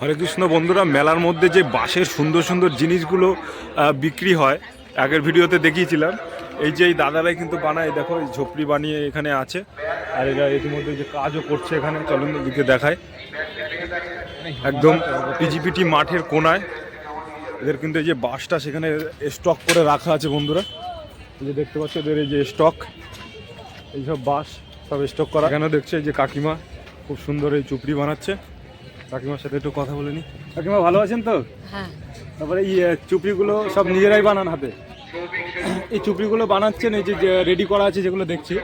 হরে কৃষ্ণ বন্ধুরা, মেলার মধ্যে যে বাঁশের সুন্দর সুন্দর জিনিসগুলো বিক্রি হয়, আগের ভিডিওতে দেখিয়েছিলাম। এই যে এই দাদারাই কিন্তু বানায় দেখো, এই ঝোপড়ি বানিয়ে এখানে আছে। আর এরা ইতিমধ্যে যে কাজও করছে এখানে, চলুন দিকে দেখায় একদম পিজিপিটি মাঠের কোনায়। এদের কিন্তু এই যে বাঁশটা সেখানে স্টক করে রাখা আছে বন্ধুরা। এই যে দেখতে পাচ্ছ, এদের এই যে স্টক এইসব বাঁশ সব স্টক করা। এখানে দেখছে এই যে কাকিমা, খুব সুন্দর এই চুপড়ি বানাচ্ছে। কাকিমার সাথে একটু কথা বলে নি। কাকিমা ভালো আছেন তো? হ্যাঁ। তারপরে এই চুপড়িগুলো সব নিজেরাই বানান হাতে। এই চুপড়িগুলো বানাচ্ছেন এই যে রেডি করা আছে যেগুলো দেখছি।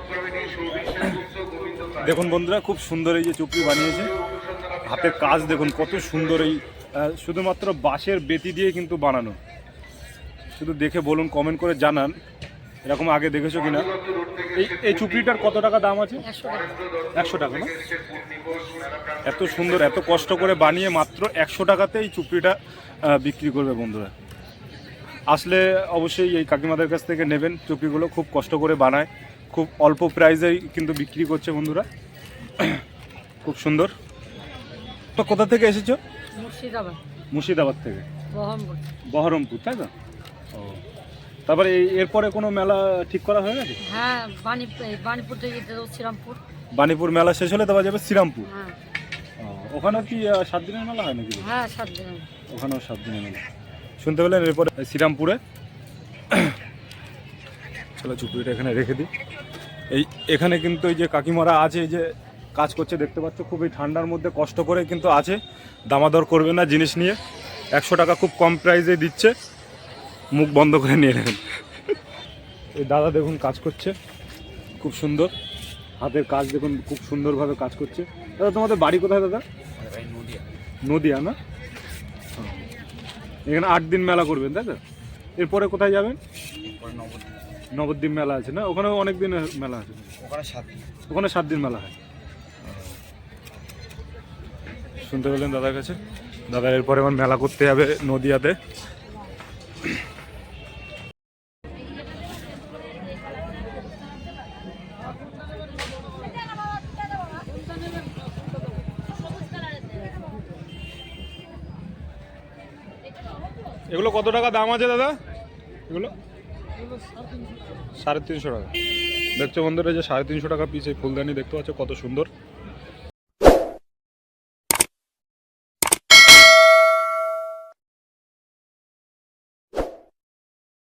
দেখুন বন্ধুরা খুব সুন্দর এই যে চুপড়ি বানিয়েছে। হাতের কাজ দেখুন কত সুন্দর এই শুধুমাত্র বাঁশের বেতি দিয়ে কিন্তু বানানো। শুধু দেখে বলুন কমেন্ট করে জানান। এরকম আগে দেখেছ কিনা? এই এই চুপড়িটার কত টাকা দাম আছে? একশো টাকা। না? এত সুন্দর এত কষ্ট করে বানিয়ে মাত্র একশো টাকাতে এই চুপড়িটা বিক্রি করবে বন্ধুরা। আসলে অবশ্যই এই কাকিমাদের কাছ থেকে নেবেন চুপড়িগুলো খুব কষ্ট করে বানায়। খুব অল্প প্রাইসেই কিন্তু বিক্রি করছে বন্ধুরা। খুব সুন্দর। তো কোথা থেকে এসেছ? মুর্শিদাবাদ। মুর্শিদাবাদ থেকে। বহরমপুর। বহরমপুর তাই তো? ও। তারপরে এই এরপরে কোনো মেলা ঠিক করা হয়ে গেছে? হ্যাঁ বাণী এই বাণীপুর থেকে যেতে হবে শ্রীরামপুর। বাণীপুর মেলা শেষ হলে তারপর যাবে শ্রীরামপুর? হ্যাঁ। ও, ওখানেও কি আহ, সাত দিনের মেলা হয় নাকি? হ্যাঁ সাত দিন ওখানেও সাত দিনের মেলা। শুনতে পেলেন এরপরে শ্রীরামপুরে। চলো চুপুরিটা এখানে রেখে দিই। এই এখানে কিন্তু এই যে কাকিমারা আছে এই যে কাজ করছে দেখতে পাচ্ছ খুবই ঠান্ডার মধ্যে কষ্ট করে কিন্তু আছে। দামাদর করবে না জিনিস নিয়ে। একশো টাকা খুব কম প্রাইসে দিচ্ছে। মুখ বন্ধ করে নিয়ে নেবেন এই দাদা দেখুন কাজ করছে। খুব সুন্দর। হাতের কাজ দেখুন খুব সুন্দরভাবে কাজ করছে। দাদা তোমাদের বাড়ি কোথায় দাদা? নদিয়া না? এখানে আট দিন মেলা করবেন তাই তো? এরপরে কোথায় যাবেন? নবদ্বীপ। মেলা আছে না? ওখানেও অনেক দিন মেলা আছে। ওখানে সাত দিন। ওখানে সাত দিন মেলা হয়। শুনতে পেলেন দাদার কাছে? দাদা এরপরে আমার মেলা করতে যাবে নদিয়াতে। এগুলো কত টাকা দাম আছে দাদা? এগুলো? সাড়ে তিনশো টাকা। দেখছ বন্ধুরা যে সাড়ে তিনশো টাকা পিস এই ফুলদানি, দেখতে পাচ্ছ কত সুন্দর?